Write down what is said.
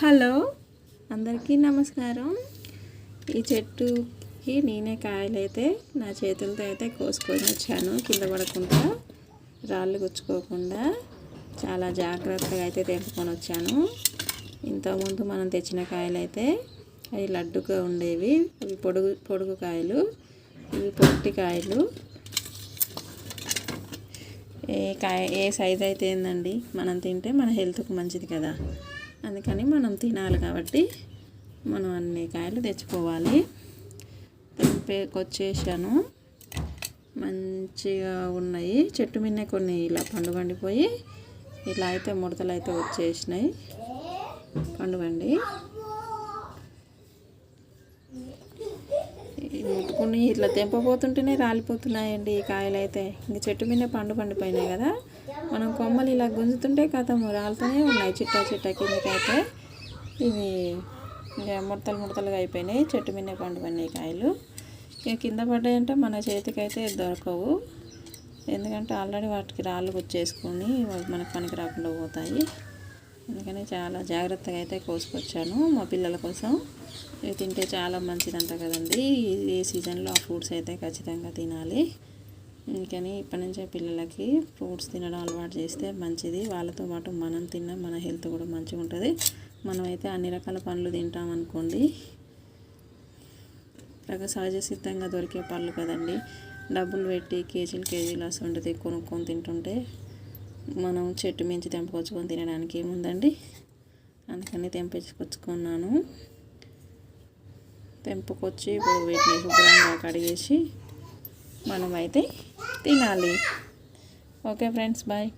Hello అందరికీ నమస్కారం. ఈ చెట్టుకి నేనే కాయలైతే నా చేతులతో అయితే కోసుకొని వచ్చాను కింద పడకుండా రాళ్ళు గుచ్చుకోకుండా. చాలా జాగ్రత్తగా అయితే తెంపుకొని వచ్చాను. ఇంతకుముందు మనం తెచ్చిన కాయలు అయితే అవి లడ్డుగా ఉండేవి. అవి పొడుగు పొడుగు కాయలు. ఇవి పొట్టి కాయలు. ఏ కాయ ఏ సైజ్ అయితే ఏందండి? మనం తింటే మన హెల్త్కి మంచిది కదా. అందుకని మనం తినాలి కాబట్టి మనం అన్ని కాయలు తెచ్చుకోవాలి. తెంపేకొచ్చేసాను మంచిగా ఉన్నాయి. చెట్టు మిన్నే కొన్ని ఇలా పండు పండిపోయి ఇలా అయితే ముడతలు అయితే వచ్చేసినాయి. పండుగండి కొన్ని ఇట్లా తెంపబోతుంటేనే రాలిపోతున్నాయండి ఈ కాయలు అయితే ఇంక చెట్టు మీద పండు పండిపోయినాయి కదా. మనం కొమ్మలు ఇలా గుంజుతుంటే కథము రాలుతూనే ఉన్నాయి చిట్టా చిట్టా కిందకైతే. ఇవి ఇంకా ముడతలు ముడతలుగా అయిపోయినాయి. చెట్టు మీద పండు కాయలు. ఇక కింద పడ్డాయంటే మన చేతికైతే దొరకవు. ఎందుకంటే ఆల్రెడీ వాటికి రాళ్ళు గుచ్చేసుకొని మనకు పనికి రాకుండా పోతాయి. అందుకని చాలా జాగ్రత్తగా అయితే కోసుకొచ్చాను మా పిల్లల కోసం. ఇవి తింటే చాలా మంచిదంట కదండి. ఏ సీజన్లో ఆ ఫ్రూట్స్ అయితే ఖచ్చితంగా తినాలి. అందుకని ఇప్పటి నుంచే పిల్లలకి ఫ్రూట్స్ తినడం అలవాటు చేస్తే మంచిది. వాళ్ళతో పాటు మనం తిన్న మన హెల్త్ కూడా మంచిగా ఉంటుంది. మనమైతే అన్ని రకాల పండ్లు తింటాం అనుకోండి. సహజ సిద్ధంగా దొరికే పళ్ళు కదండి. డబ్బులు పెట్టి కేజీలు కేజీలు అసలు కొనుక్కొని తింటుంటే మనం చెట్టు మించి తెంపుకొచ్చుకొని తినడానికి ఏముందండి అందుకని తెంపించుకొచ్చుకున్నాను. తెంపుకొచ్చి ఇప్పుడు వీటిని శుభ్రంగా కడిగేసి మనమైతే తినాలి. Okay friends bye.